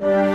you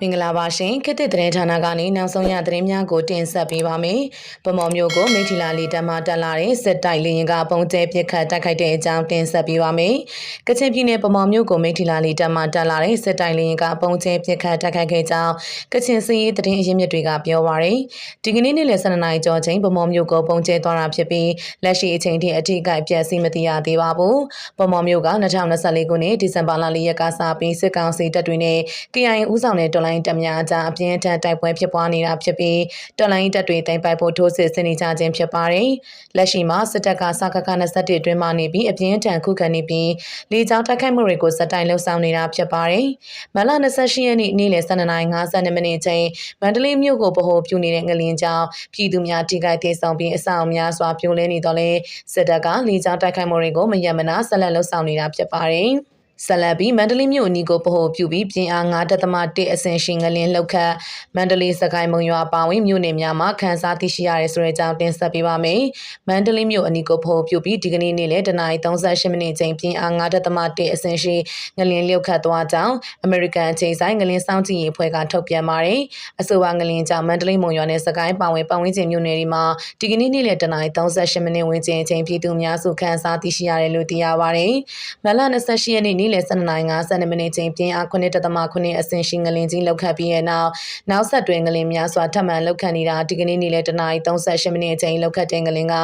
မင်္ဂလာပါရှင်ခေတ်သစ်သတင်းဌာနကနေနောက်ဆုံးရသတင်းများကိုတင်ဆက်ပေးပါမယ်။ဗမော်မျိုးကိုမိထီလာလီတမတက်လာတဲ့စစ်တိုက်လေရင်ကပုံကျဲပစ်ခတ်တိုက်ခိုက်တဲ့အကြောင်းတင်ဆက်ပေးပါမယ်။ကချင်ပြည်နယ်ဗမော်မျိုးကိုမိထီလာလီတမတက်လာတဲ့စစ်တိုက်လေရင်ကပုံကျဲပစ်ခတ်တိုက်ခိုက်ခဲ့ကြောင်းကချင်စီရေးသတင်းအရင်းမြစ်တွေကပြောပါရယ်။ဒီကနေ့နေ့လယ်12နာရီကျော်ချိန်ဗမော်မျိုးကိုပုံကျဲသွားတာဖြစ်ပြီးလက်ရှိအချိန်ထိအထိကပြည့်စည်မသိရသေးပါဘူး။ဗမော်မျိုးက2024ခုနှစ်ဒီဇင်ဘာလ4ရက်ကစပြီးစစ်ကောင်စီတပ်တွေနဲ့ KIA ဦးဆောင်တဲ့တော်လိုင်းတပ်များအကြားအပြင်းထန်တိုက်ပွဲဖြစ်ပွားနေတာဖြစ်ပြီးတော်လိုင်းတပ်တွေတိုင်ပိုက်ဖို့ထိုးစစ်ဆင်နေကြခြင်းဖြစ်ပါတယ်။လက်ရှိမှာစစ်တပ်ကစကခ21အတွင်းမှနေပြီးအပြင်းထန်ခုခံနေပြီးလေကြောင်းတိုက်ခိုက်မှုတွေကိုစက်တိုင်လှုပ်ဆောင်နေတာဖြစ်ပါတယ်။မလ28ရက်နေ့နေ့လယ်12:52မိနစ်ချိန်မန္တလေးမြို့ကိုဗဟိုပြုနေတဲ့ငလင်းကြောင်းပြည်သူများထိခိုက်သေးဆုံးပြီးအဆောင်များစွာပြိုလဲနေတော့လဲစစ်တပ်ကလေကြောင်းတိုက်ခိုက်မှုတွေကိုမယက်မနာဆက်လက်လှုပ်ဆောင်နေတာဖြစ်ပါတယ်။ ဆလဘီမန္တလေးမြို့အနီးကိုပဟိုပြုပြီးပြင်အား9.1အဆင့်ရှိငလင်းလောက်ခတ်မန္တလေးစကိုင်းမုံရွာပါဝင်မြို့နယ်များမှာခန်းစားသိရှိရတဲ့ဆိုတဲ့အကြောင်းတင်ဆက်ပေးပါမယ်။မန္တလေးမြို့အနီးကိုပဟိုပြုပြီးဒီကနေ့နေ့လယ်တနာရီ38မိနစ်ချိန်ပြင်အား9.1အဆင့်ရှိငလင်းလောက်ခတ်သွားကြောင်းအမေရိကန်ချိန်ဆိုင်ငလင်းစောင့်ကြည့်ရေးအဖွဲ့ကထုတ်ပြန်ပါတယ်။အဆိုပါငလင်းကြောင့်မန္တလေးမုံရွာနဲ့စကိုင်းပါဝင်ပတ်ဝန်းကျင်မြို့နယ်တွေမှာဒီကနေ့နေ့လယ်တနာရီ38မိနစ်ဝန်းကျင်ချိန်ပြည်သူများစုခန်းစားသိရှိရတယ်လို့သိရပါတယ်။မလ28ရက်နေ့နေ့လယ်12:52မိနစ်ချိန်ပြင်းအား9.9အဆင့်ရှိငလင်ကြီးလောက်ခတ်ပြီးတဲ့နောက်နောက်ဆက်တွဲငလင်များစွာထပ်မံလောက်ခတ်နေတာဒီကနေ့နေ့လယ်တနာရီ38မိနစ်ချိန်လောက်ခတ်တဲ့ငလင်က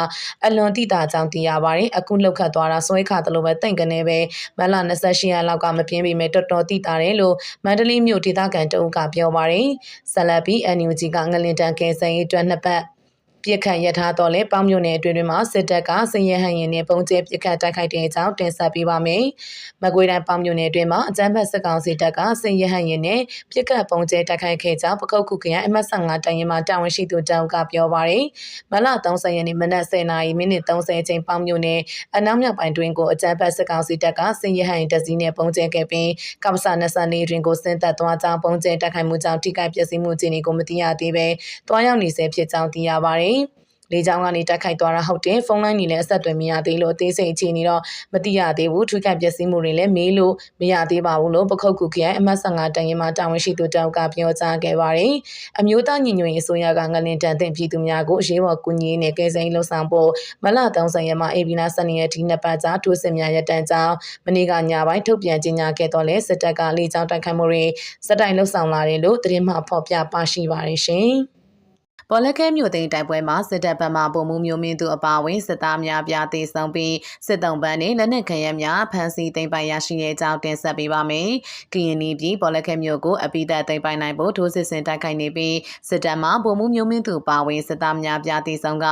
အလွန်တိတာကြောင့်သိရပါတယ်အခုလောက်ခတ်သွားတာဆွဲခါတလို့ပဲတိတ်ကနေပဲမလ28ရက်လောက်ကမပြင်းပေမဲ့တော်တော်တိတာတယ်လို့မန္တလေးမြို့ဒေသခံတအုပ်ကပြောပါတယ်ဆက်လက်ပြီး NUG ကငလင်တန်ကဲဆန်ရေးအတွက်နှစ်ပတ် ပြစ်ခတ်ရထားတော့လဲပေါင်းမြို့နယ်အတွင်းတွင်မှာစစ်တပ်ကစည်ရဟန်ရင်နဲ့ပုံကျဲပြစ်ခတ်တိုက်ခိုက်တဲ့အကြောင်းတင်ဆက်ပေးပါမယ်။မကွေးတိုင်းပေါင်းမြို့နယ်အတွင်းမှာအကြမ်းဖက်စစ်ကောင်စီတပ်ကစည်ရဟန်ရင်နဲ့ပြစ်ခတ်ပုံကျဲတိုက်ခိုက်ခဲ့ကြောင်းပကုတ်ခုခရိုင်အမှတ်15တိုင်ရင်မှာတာဝန်ရှိသူတောင်ကပြောပါရယ်။မလ30ရက်နေ့မနက်10:00နာရီမိနစ်30အချိန်ပေါင်းမြို့နယ်အနောက်မြောက်ပိုင်းတွင်ကိုအကြမ်းဖက်စစ်ကောင်စီတပ်ကစည်ရဟန်ရင်တစည်းနဲ့ပုံကျဲခဲ့ပြီးကမ္ဘာစာ24တွင်ကိုဆင်းသက်သွားကြောင်းပုံကျဲတိုက်ခိုက်မှုကြောင့်ထိခိုက်ပျက်စီးမှုအခြေအနေကိုမသိရသေးပဲတွားရောက်နေဆဲဖြစ်ကြောင်းသိရပါရယ်။လေကြောင်းကနေတိုက်ခိုက်သွားတာဟုတ်တယ်ဖုန်းလိုင်းတွေလည်းအဆက်အသွယ်မရသေးလို့အသေးစိတ်အခြေအနေတော့မသိရသေးဘူးထွေးခန့်ပျက်စီးမှုတွေလည်းမေးလို့မရသေးပါဘူးလို့ပခုတ်ကူခရိုင်အမှတ်15တန်ရင်မှာတာဝန်ရှိသူတောက်ကပြောကြားခဲ့ပါတယ်အမျိုးသားညီညွတ်ရေးအစိုးရကငလင်တန်တဲ့ပြည်သူများကိုအရေးပေါ်ကူညီနေကယ်ဆယ်ရေးလှုပ်ဆောင်ဖို့မလ30ရက်မှာအေဗီနာစနေရက်ဒီနှစ်ပတ်ကြာထိုးစစ်များရပ်တန့်ကြောင်းမနေ့ကညပိုင်းထုတ်ပြန်ကြေညာခဲ့တော့လဲစစ်တပ်ကလေကြောင်းတိုက်ခိုက်မှုတွေစက်တိုင်လှုပ်ဆောင်လာတယ်လို့သတင်းမှဖော်ပြပါရှိပါတယ်ရှင်။ ပေါ်လက်ခဲမြို့သိမ်းတိုက်ပွဲမှာစစ်တပ်ဘက်မှပုံမှုမျိုးမင်းသူအပါအဝင်စစ်သားများပြားသေဆုံးပြီးစစ်တုံးပန်းနဲ့လက်နက်ခဲယမ်းများဖမ်းဆီးသိမ်းပိုင်ရရှိတဲ့အကြောင်းတင်ဆက်ပေးပါမယ်။ကရင်ပြည်ပေါ်လက်ခဲမြို့ကိုအပိသက်သိမ်းပိုင်နိုင်ဖို့ထိုးစစ်ဆင်တိုက်ခိုက်နေပြီးစစ်တပ်မှပုံမှုမျိုးမင်းသူအပါအဝင်စစ်သားများပြားသေဆုံးက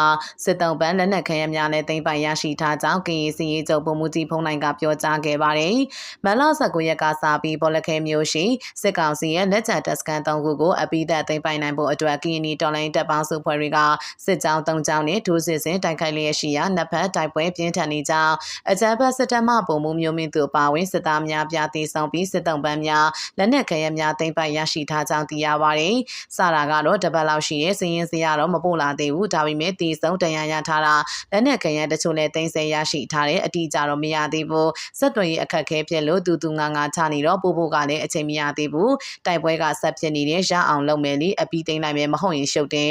စစ်တုံးပန်းလက်နက်ခဲယမ်းများနဲ့သိမ်းပိုင်ရရှိထားကြောင်းကရင်စီရေးချုပ်ပုံမှုကြီးဖုံးနိုင်ကပြောကြားခဲ့ပါတယ်။မလ19ရက်ကစပြီးပေါ်လက်ခဲမြို့ရှိစစ်ကောင်စီရဲ့လက်ကျန်တပ်စခန်း၃ခုကိုအပိသက်သိမ်းပိုင်နိုင်ဖို့အတွက်ကရင်တော်လိုင်းတပ်ပေါင်းစုဖွဲ့တွေကစစ်ကြောင်း၃ကြောင်းနဲ့ဒုစစ်စင်တိုက်ခိုက်လျက်ရှိရာနှစ်ဖက်တိုက်ပွဲပြင်းထန်နေကြောင်းအကြမ်းဖက်စစ်တပ်မှပုံမှုမျိုးမင်းသူပါဝင်စစ်သားများပြတေဆောင်ပြီးစစ်တုံးပန်းများလက်နက်ခဲယမ်းများသိမ်းပိုက်ရရှိထားကြောင်းသိရပါတယ်။စတာကတော့တပတ်လောက်ရှိရဲ့စည်ရင်စရာတော့မပို့လာသေးဘူးဒါပေမဲ့တေဆုံးတရားရထားတာလက်နက်ခဲယမ်းတချို့လည်းသိမ်းဆည်းရရှိထားတဲ့အတိအကျတော့မရသေးဘူး။ဆက်သွယ်ရေးအခက်အခဲဖြစ်လို့တူတူငါငါချနေတော့ပို့ဖို့ကလည်းအချိန်မရသေးဘူး။တိုက်ပွဲကဆက်ဖြစ်နေတဲ့ရအောင်လုပ်မယ်လေအပီးသိမ်းနိုင်မယ်မဟုတ်ရင်ရှုပ်တယ်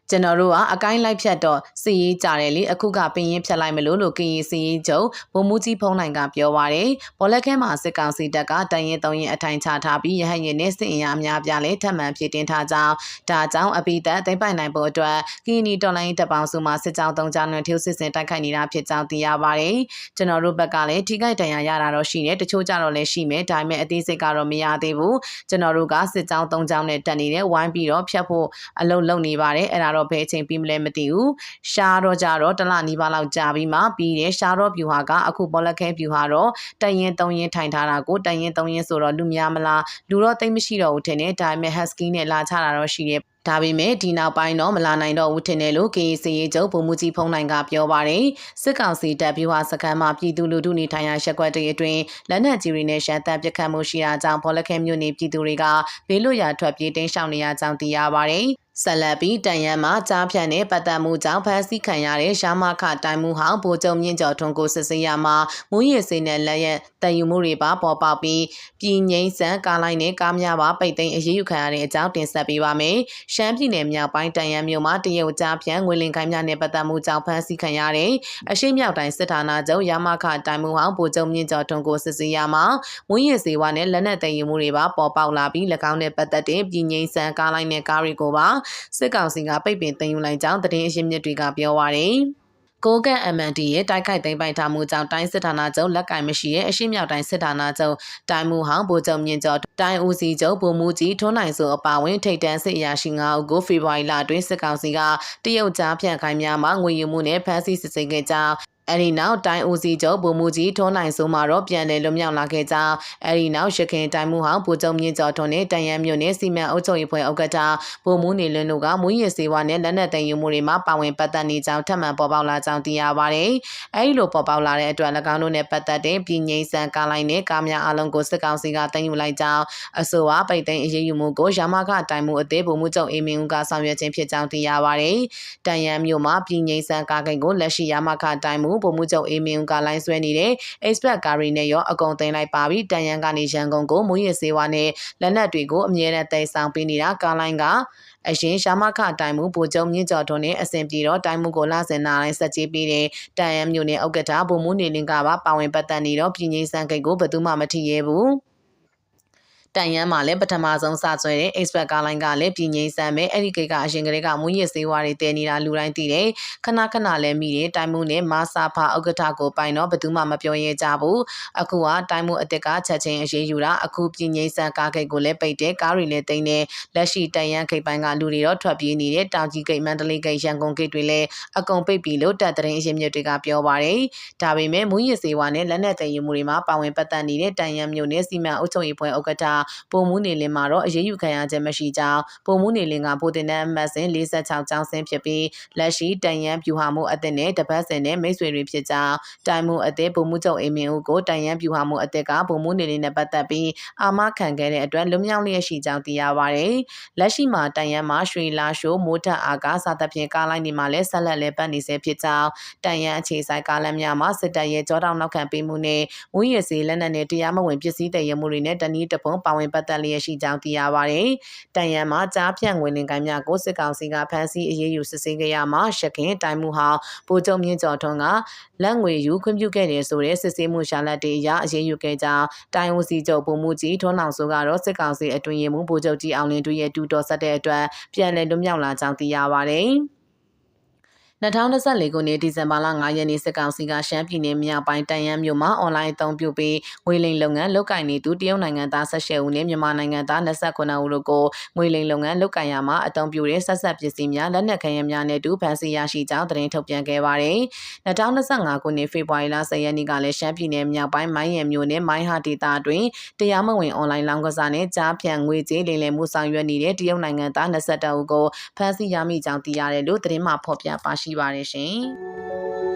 ကျွန်တော်တို့ကအကိုင်းလိုက်ဖြတ်တော့စီရေးကြတယ်လေအခုကပင်ရင်ဖြတ်လိုက်မလို့လို့ကရင်စီရေးချုပ်ဘုံမူကြီးဖုံးနိုင်ကပြောပါရယ်ဘောလက်ခဲမှာစစ်ကောင်စီတပ်ကတန်ရင်သုံးရင်အထိုင်ချထားပြီးရဟရင်နဲ့စစ်အင်အားများပြားလဲထပ်မံဖြစ်တင်ထားကြောင်းဒါကြောင့်အပိသက်သိမ့်ပိုင်နိုင်ဖို့အတွက်ကရင်နီတော်လိုင်းတပ်ပေါင်းစုမှစစ်ကြောင်းသုံးကြောင်းနဲ့ထိ ਉ စစ်စင်တိုက်ခိုက်နေတာဖြစ်ကြောင်းသိရပါရယ်ကျွန်တော်တို့ဘက်ကလည်းထိခိုက်ဒဏ်ရာရတာတော့ရှိတယ်တချို့ကြတော့လည်းရှိမယ်ဒါပေမဲ့အသေးစိတ်ကတော့မရသေးဘူးကျွန်တော်တို့ကစစ်ကြောင်းသုံးကြောင်းနဲ့တက်နေတယ်ဝိုင်းပြီးတော့ဖြတ်ဖို့အလုံးလုံးနေပါတယ်အဲ့ဒါတော့ဘယ်အချိန်ပြီးမလဲမသိဘူးရှားတော့ကြတော့တလနီးပါးလောက်ကြာပြီးမှပြီးတယ်ရှားတော့ဗျူဟာကအခုဘောလက်ခဲဗျူဟာတော့တရင်သုံးရင်ထိုင်ထားတာကိုတရင်သုံးရင်ဆိုတော့လူများမလားလူတော့တိတ်မရှိတော့ဘူးထင်တယ်ဒါပေမဲ့ husky နဲ့လာချတာတော့ရှိတယ်ဒါပေမဲ့ဒီနောက်ပိုင်းတော့မလာနိုင်တော့ဘူးထင်တယ်လို့ KC ရေချုပ်ဗိုလ်မှူးကြီးဖုံးနိုင်ကပြောပါတယ်စစ်ကောင်စီတပ်ဗျူဟာစခန်းမှာပြည်သူလူထုနေထိုင်ရာရက်ကွက်တွေအတွင်းလက်နက်ကြီးတွေနဲ့ရှမ်းတပ်ပစ်ခတ်မှုရှိတာကြောင့်ဖော်လက်ခဲမြို့နယ်ပြည်သူတွေကဘေးလွတ်ရာထွက်ပြေးတိမ်းရှောင်နေရကြောင်းသိရပါတယ်ဆက်လက်ပြီးတန်ရန်မှာကြားဖြတ်နဲ့ပတ်သက်မှုကြောင့်ဖမ်းဆီးခံရတဲ့ရှားမခတိုင်မှုဟောင်းဗိုလ်ချုပ်မြင့်ကျော်ထွန်းကိုစစ်ဆေးရမှာမူရည်စိတ်နဲ့လက်ရက်တန်ယူမှုတွေပါပေါ်ပေါက်ပြီးပြည်ငိမ့်ဆန်ကားလိုက်နဲ့ကားများပါပိတ်သိမ်းအရေးယူခံရတဲ့အကြောင်းတင်ဆက်ပေးပါမယ်။ရှမ်းပြည်နယ်မြောက်ပိုင်းတန်ရန်မြို့မှာတရုတ်ကြားဖြတ်ငွေလင်ခိုင်းများနဲ့ပတ်သက်မှုကြောင့်ဖမ်းဆီးခံရတဲ့အရှိမြောက်တိုင်းစစ်ဌာနချုပ်ရမခတိုင်မှုဟောင်းဗိုလ်ချုပ်မြင့်ကျော်ထွန်းကိုစစ်ဆေးရမှာမူရည်စေဝါနဲ့လက်နက်တန်ယူမှုတွေပါပေါ်ပေါက်လာပြီး၎င်းနဲ့ပတ်သက်တဲ့ပြည်ငိမ့်ဆန်ကားလိုက်နဲ့ကားတွေကိုပါစစ်ကောင်စီကပိတ်ပင်သိမ်းယူလိုက်ကြောင်းသတင်းအရင်းမြစ်တွေကပြောပါရယ်ကိုကန့် MND ရဲ့တိုက်ခိုက်သိမ်းပိုက်ထားမှုကြောင့်တိုင်းစစ်ဌာနချုပ်လက်ကင်မရှိရဲ့အရှိမြောက်တိုင်းစစ်ဌာနချုပ်တိုင်းမှုဟောင်းဗိုလ်ချုပ်မြင့်ကျော်တိုင်းဦးစီးချုပ်ဗိုလ်မှူးကြီးထွန်းနိုင်စုအပါအဝင်ထိပ်တန်းစစ်အရာရှိ9ဦးကိုဖေဖော်ဝါရီလအတွင်းစစ်ကောင်စီကတရုတ်ကြားဖြန့်ခိုင်းများမှငွေယူမှုနဲ့ဖမ်းဆီးစစ်ဆေးခဲ့ကြောင်း အဲဒီနောက်တိုင်းဦးစီးချုပ်ဗိုလ်မှူးကြီးထွန်းနိုင်စိုးမှာတော့ပြန်လည်လွတ်မြောက်လာခဲ့ကြောင်းအဲဒီနောက်ရခင်တိုင်းမှုဟောင်းဗိုလ်ချုပ်မြင့်ကျော်ထွန်းနဲ့တန်ရန်မြို့နယ်စီမံအုပ်ချုပ်ရေးဖွဲ့ဥက္ကဋ္ဌဗိုလ်မှူးနေလွန်းတို့ကမူရည်စေဝါနဲ့လက်နက်တန်ယူမှုတွေမှာပါဝင်ပတ်သက်နေကြောင်းထပ်မံပေါ်ပေါက်လာကြောင်းသိရပါတယ်။အဲဒီလိုပေါ်ပေါက်လာတဲ့အတွက်၎င်းတို့နဲ့ပတ်သက်တဲ့ပြည်ငိမ့်ဆန်ကားလိုင်းနဲ့ကားများအလုံးကိုစစ်ကောင်စီကတင်ယူလိုက်ကြောင်းအဆိုပါပိတ်သိမ်းအရေးယူမှုကိုရမခတိုင်မှုအသေးဗိုလ်မှူးချုပ်အေမင်းဦးကဆောင်ရွက်ခြင်းဖြစ်ကြောင်းသိရပါတယ်။တန်ရန်မြို့မှာပြည်ငိမ့်ဆန်ကားကိန်းကိုလက်ရှိရမခတိုင်မှုဗိုလ်မှူးချုပ်အေမင်းဦးကလိုင်းဆွဲနေတဲ့ expert ကားရီနဲ့ရောအကုန်သိမ်းလိုက်ပါပြီတန်ရန်ကနေရန်ကုန်ကိုမူရည်စေဝါနဲ့လက်နက်တွေကိုအမြဲတမ်းသိမ်းဆောင်ပေးနေတာကားလိုင်းကအရင်ရှာမခတိုင်မှုဗိုလ်ချုပ်မြင့်ကျော်ထွန်းနဲ့အစဉ်ပြေတော့တိုင်မှုကိုလာစင်နာတိုင်းဆက်ကြေးပြီးတဲ့တန်ရန်မြို့နယ်ဥက္ကဋ္ဌဗိုလ်မှူးနေလင်းကပါပါဝင်ပတ်သက်နေတော့ပြည်ငိမ့်စံကိတ်ကိုဘယ်သူမှမထီရဲဘူး တန်ရန်မှာလည်းပထမဆုံးစဆွဲတဲ့ expert ကားလိုင်းကလည်းပြည်ငိမ့်ဆန်ပဲအဲ့ဒီကိတ်ကအရင်ကတည်းကမူရစ်စေးဝါးတွေတည်နေတာလူတိုင်းသိတယ်ခဏခဏလည်းမိတယ်တိုင်မှုနဲ့မဆာဖာဥက္ကဋ္ဌကိုပိုင်တော့ဘယ်သူမှမပြောရဲကြဘူးအခုကတိုင်မှုအစ်စ်ကချက်ချင်းအရေးယူတာအခုပြည်ငိမ့်ဆန်ကားကိတ်ကိုလည်းပိတ်တယ်ကားတွေလည်းတိမ့်တယ်လက်ရှိတန်ရန်ကိတ်ပိုင်းကလူတွေတော့ထွက်ပြေးနေတဲ့တောင်ကြီးကိတ်မန္တလေးကိတ်ရန်ကုန်ကိတ်တွေလည်းအကုန်ပိတ်ပြီလို့တပ်သတင်းအရင်းမြစ်တွေကပြောပါတယ်ဒါပေမဲ့မူရစ်စေးဝါးနဲ့လက်နက်တည်ယူမှုတွေမှာပါဝင်ပတ်သက်နေတဲ့တန်ရန်မြို့နယ်စီမံအုပ်ချုပ်ရေးဖွဲ့ဥက္ကဋ္ဌပုံမှုနေလင်းမှာတော့အရေးယူခံရခြင်းမရှိကြောင်းပုံမှုနေလင်းကဗိုလ်တင်တဲ့အမှတ်စဉ်46ကျောင်းဆင်းဖြစ်ပြီးလက်ရှိတန်ရန်ပြူဟာမှုအသစ်နဲ့တပတ်စဉ်နဲ့မိတ်ဆွေတွေဖြစ်ကြောင်းတိုင်မှုအသစ်ပုံမှုချုပ်အိမ်မင်းဦးကိုတန်ရန်ပြူဟာမှုအသစ်ကပုံမှုနေလင်းနဲ့ပတ်သက်ပြီးအာမခံခဲ့တဲ့အတွက်လွမြောက်လျက်ရှိကြောင်းသိရပါတယ်။လက်ရှိမှာတန်ရန်မှာရွှေလာရှိုးမိုးထအားကစားသဖြင့်ကားလိုက်နေမှာလဲဆက်လက်လဲပတ်နေစေဖြစ်ကြောင်းတန်ရန်အခြေဆိုင်ကားလမ်းများမှာစစ်တပ်ရဲ့ကြောတောင်နောက်ခံပေးမှုနဲ့ဝင်းရစီလက်နက်နဲ့တရားမဝင်ပစ္စည်းတည်ရမှုတွေနဲ့တနည်းတပုံပါဝင်ပတ်သက်လျက်ရှိကြောင်းသိရပါတယ်။တန်ရန်မှာကြားဖြန့်ငွေလင်ကိုင်းများကိုစစ်ကောင်စီကဖမ်းဆီးအရေးယူစစ်ဆေးခဲ့ရမှာရှခင်တိုင်မှုဟောင်းဗိုလ်ချုပ်မြင့်ကျော်ထွန်းကလက်ငွေယူခွင့်ပြုခဲ့တယ်ဆိုတဲ့စစ်ဆေးမှုရှာလက်တေအရအရေးယူခဲ့ကြောင်းတိုင်ဦးစီချုပ်ဗိုလ်မှူးကြီးထွန်းအောင်စိုးကတော့စစ်ကောင်စီအတွင်ရင်မှုဗိုလ်ချုပ်ကြီးအောင်လင်းတို့ရဲ့တူတော်ဆက်တဲ့အတွက်ပြန်လည်လွတ်မြောက်လာကြောင်းသိရပါတယ်။ 2024ခုနှစ်ဒီဇင်ဘာလ9ရက်နေ့စစ်ကောင်စီကရှမ်းပြည်နယ်မြောက်ပိုင်းတန်ယန်းမြို့မှာအွန်လိုင်းအသုံးပြုပြီးငွေလိမ်လုပ်ငန်းလုပ်ကင်နေသူတရုတ်နိုင်ငံသား18ဦးနဲ့မြန်မာနိုင်ငံသား29ဦးတို့ကိုငွေလိမ်လုပ်ငန်းလုပ်ကင်ရမှာအသုံးပြုတဲ့ဆက်ဆက်ပစ္စည်းများလက်နက်ခဲယမ်းများနဲ့တူဖန်ဆီးရရှိကြောင်းသတင်းထုတ်ပြန်ခဲ့ပါတယ်။2025ခုနှစ်ဖေဖော်ဝါရီလ10ရက်နေ့ကလည်းရှမ်းပြည်နယ်မြောက်ပိုင်းမိုင်းရံမြို့နယ်မိုင်းဟာဒေသအတွင်းတရားမဝင်အွန်လိုင်းလောင်းကစားနဲ့ကြားဖြန့်ငွေကြေးလိမ်လည်မှုဆောင်ရွက်နေတဲ့တရုတ်နိုင်ငံသား22ဦးကိုဖမ်းဆီးရမိကြောင်းသိရတယ်လို့သတင်းမှဖော်ပြပါရှိရှိပါတယ်ရှင်။